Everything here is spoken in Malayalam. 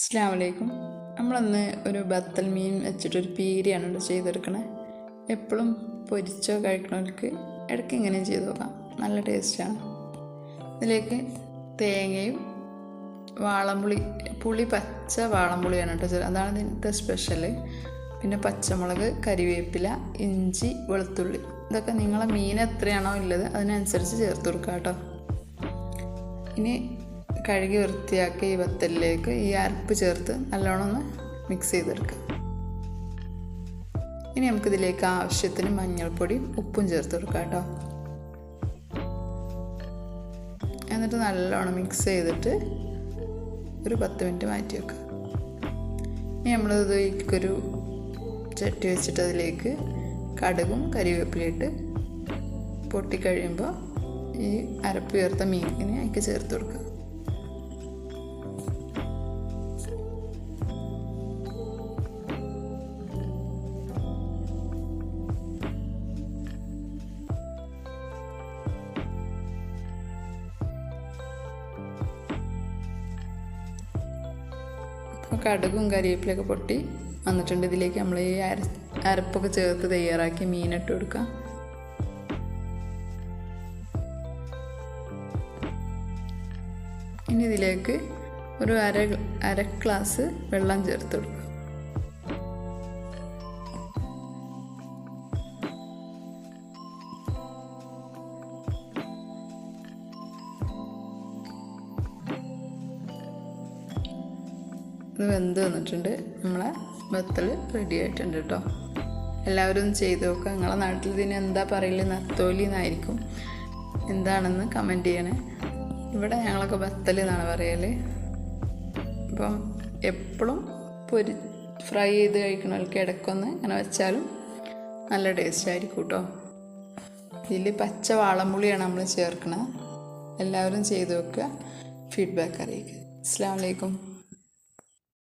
അസ്സാം വലൈക്കും നമ്മളന്ന് ഒരു ബത്തൽ മീൻ വെച്ചിട്ടൊരു പീരിയാണ് ഇവിടെ ചെയ്തെടുക്കണേ. എപ്പോഴും പൊരിച്ചോ കഴിക്കണവർക്ക് ഇടയ്ക്ക് ഇങ്ങനെയും ചെയ്ത് നോക്കാം. നല്ല ടേസ്റ്റാണ്. ഇതിലേക്ക് തേങ്ങയും വാളംപുളി പുളി പച്ച വാളംപുളിയാണ് കേട്ടോ അതാണ് ഇതിന്റെ സ്പെഷ്യൽ പിന്നെ പച്ചമുളക് കരിവേപ്പില ഇഞ്ചി വെളുത്തുള്ളി. ഇതൊക്കെ നിങ്ങളെ മീൻ എത്രയാണോ ഉള്ളത് അതിനനുസരിച്ച് ചേർത്ത് കൊടുക്കുക കേട്ടോ. ഇനി കഴുകി വൃത്തിയാക്കി ഈ വത്തലിലേക്ക് ഈ അരപ്പ് ചേർത്ത് നല്ലോണം ഒന്ന് മിക്സ് ചെയ്തെടുക്കുക ഇനി നമുക്കിതിലേക്ക് ആവശ്യത്തിന് മഞ്ഞൾപ്പൊടിയും ഉപ്പും ചേർത്ത് കൊടുക്കാം കേട്ടോ. എന്നിട്ട് നല്ലോണം മിക്സ് ചെയ്തിട്ട് ഒരു പത്ത് മിനിറ്റ് മാറ്റി വെക്കുക ഇനി നമ്മളിതൊരു ചട്ടി വെച്ചിട്ട് അതിലേക്ക് കടുകും കരിവേപ്പിലിട്ട് പൊട്ടിക്കഴിയുമ്പോൾ ഈ അരപ്പ് ചേർത്ത മീനിനെ അതിക്ക് ചേർത്ത് കൊടുക്കുക കടുകും കരിവേപ്പിലൊക്കെ പൊട്ടി വന്നിട്ടുണ്ട്. ഇതിലേക്ക് നമ്മൾ ഈ അര അരപ്പൊക്കെ ചേർത്ത് തയ്യാറാക്കി മീനിട്ട് കൊടുക്കാം. ഇനി ഇതിലേക്ക് ഒരു അര അര ഗ്ലാസ് വെള്ളം ചേർത്ത് കൊടുക്കുക ഇത് വെന്ത് വന്നിട്ടുണ്ട്. നമ്മളെ വെത്തൽ റെഡി ആയിട്ടുണ്ട് കേട്ടോ എല്ലാവരും ചെയ്ത് നോക്കുക നിങ്ങളെ നാട്ടിൽ ഇതിന് എന്താ പറയില്ല നത്തോലി എന്നായിരിക്കും. എന്താണെന്ന് കമന്റ് ചെയ്യണേ. ഇവിടെ ഞങ്ങളൊക്കെ ബത്തൽ എന്നാണ് പറയൽ അപ്പം എപ്പോഴും പൊരി ഫ്രൈ ചെയ്ത് കഴിക്കണവർക്ക് ഇടയ്ക്കൊന്ന് അങ്ങനെ വെച്ചാലും നല്ല ടേസ്റ്റ് ആയിരിക്കും കേട്ടോ ഇതിൽ പച്ച വാളമ്പുളിയാണ് നമ്മൾ ചേർക്കണത് എല്ലാവരും ചെയ്ത് നോക്കുക ഫീഡ്ബാക്ക് അറിയിക്കുക അസ്സാം വലൈക്കും